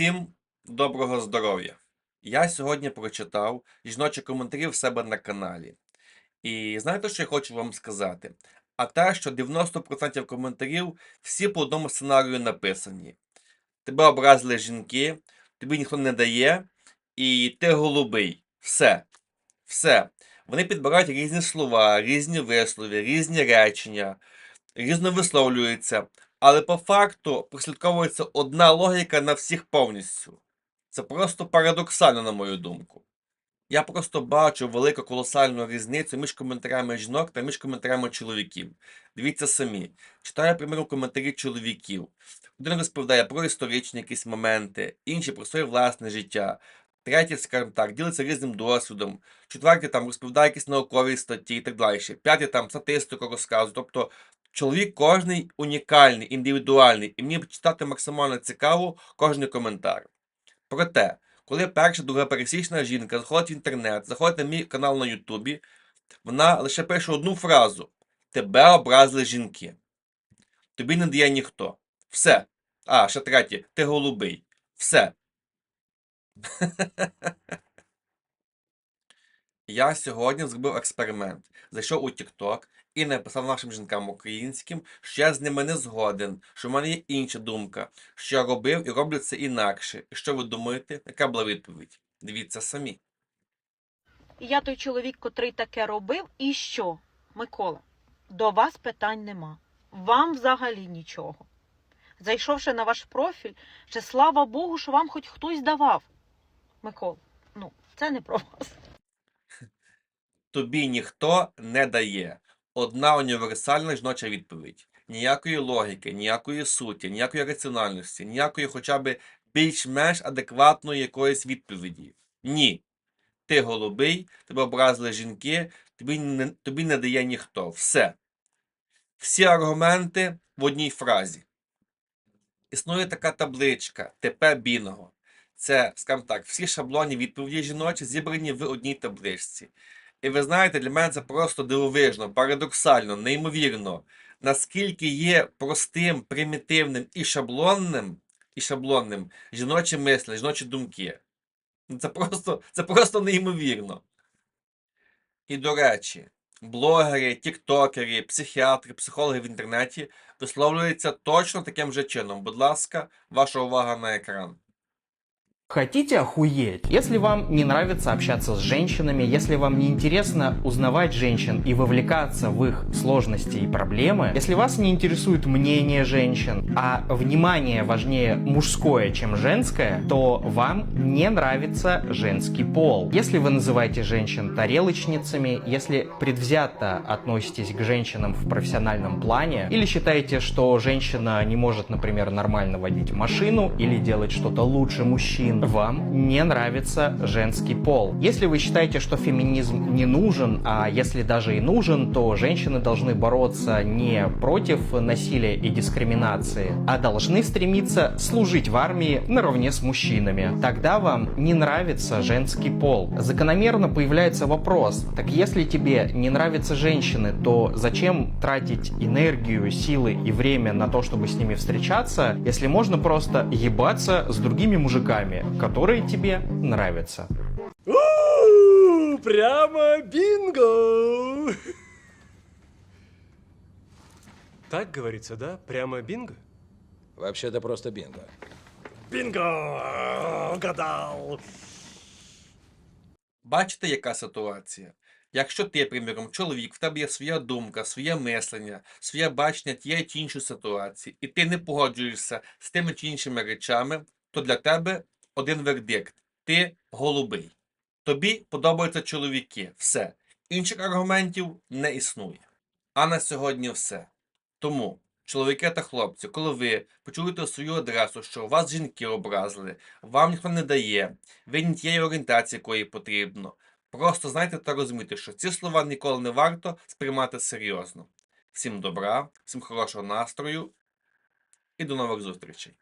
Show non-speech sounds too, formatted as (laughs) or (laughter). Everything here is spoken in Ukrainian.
Всім доброго здоров'я! Я сьогодні прочитав жіночі коментарі в себе на каналі. І знаєте, що я хочу вам сказати? А те, що 90% коментарів всі по одному сценарію написані. Тебе образили жінки, тобі ніхто не дає, і ти голубий. Все. Все. Вони підбирають різні слова, різні вислови, різні речення, різно висловлюються. Але по факту прослідковується одна логіка на всіх повністю. Це просто парадоксально, на мою думку. Я просто бачу велику колосальну різницю між коментарями жінок та між коментарями чоловіків. Дивіться самі. Читаю, приміром, коментарі чоловіків. Один розповідає про історичні якісь моменти, інші про своє власне життя. Третій, скажімо так, ділиться різним досвідом. Четвертий там розповідає якісь наукові статті і так далі. П'ятий там статистику розказує. Тобто чоловік кожний унікальний, індивідуальний, і мені читати максимально цікаво кожний коментар. Проте, коли перша друга пересічна жінка заходить в інтернет, заходить на мій канал на Ютубі, вона лише пише одну фразу: Тебе образили жінки. Тобі не дає ніхто. Все. А, ще третє, ти голубий. Все. (laughs) Я сьогодні зробив експеримент. Зайшов у TikTok і написав нашим жінкам українським, що я з ними не згоден, що в мене є інша думка, що я робив і роблю це інакше. І що ви думаєте, яка була відповідь? Дивіться самі. Я той чоловік, котрий таке робив, і що? Микола, до вас питань нема. Вам взагалі нічого. Зайшовши на ваш профіль, ще слава Богу, що вам хоч хтось давав. Микола, ну, це не про вас. Тобі ніхто не дає. Одна універсальна жіноча відповідь. Ніякої логіки, ніякої суті, ніякої раціональності, ніякої хоча б більш-менш адекватної якоїсь відповіді. Ні. Ти голубий, тебе образили жінки, тобі не, тобі не дає ніхто. Все. Всі аргументи в одній фразі. Існує така табличка ТП Бінго. Це, скажімо так, всі шаблонні відповіді жіночі зібрані в одній табличці. І ви знаєте, для мене це просто дивовижно, парадоксально, неймовірно, наскільки є простим, примітивним і шаблонним, і шаблонним жіночі мислення, жіночі думки. Ну, Це просто, це просто неймовірно. І до речі, блогери, тіктокери, психіатри, психологи в інтернеті висловлюються точно таким же чином. Будь ласка, ваша увага на екран. Хотите охуеть? Если вам не нравится общаться с женщинами, если вам не интересно узнавать женщин и вовлекаться в их сложности и проблемы, если вас не интересует мнение женщин, а внимание важнее мужское, чем женское, то вам не нравится женский пол. Если вы называете женщин тарелочницами, если предвзято относитесь к женщинам в профессиональном плане, или считаете, что женщина не может, например, нормально водить машину или делать что-то лучше мужчин, вам не нравится женский пол. Если вы считаете, что феминизм не нужен, а если даже и нужен, то женщины должны бороться не против насилия и дискриминации, а должны стремиться служить в армии наравне с мужчинами. Тогда вам не нравится женский пол. Закономерно появляется вопрос, так если тебе не нравятся женщины, то зачем тратить энергию, силы и время на то, чтобы с ними встречаться, если можно просто ебаться с другими мужиками, которые тебе нравятся? Прямо бинго! Так говорится, да? Прямо бинго? Вообще-то просто бинго. Бинго! Угадал! Бачите, яка ситуація? Якщо ти, приміром, чоловік, в тебе є своя думка, своє мислення, своє бачення тієї чи іншої ситуації, і ти не погоджуєшся з тими чи іншими речами, то для тебе один вердикт: ти голубий. Тобі подобаються чоловіки. Все. Інших аргументів не існує. А на сьогодні все. Тому, чоловіки та хлопці, коли ви почуєте свою адресу, що вас жінки образили, вам ніхто не дає, ви не тієї орієнтації, якої потрібно. Просто знайте та розумійте, що ці слова ніколи не варто сприймати серйозно. Всім добра, всім хорошого настрою і до нових зустрічей.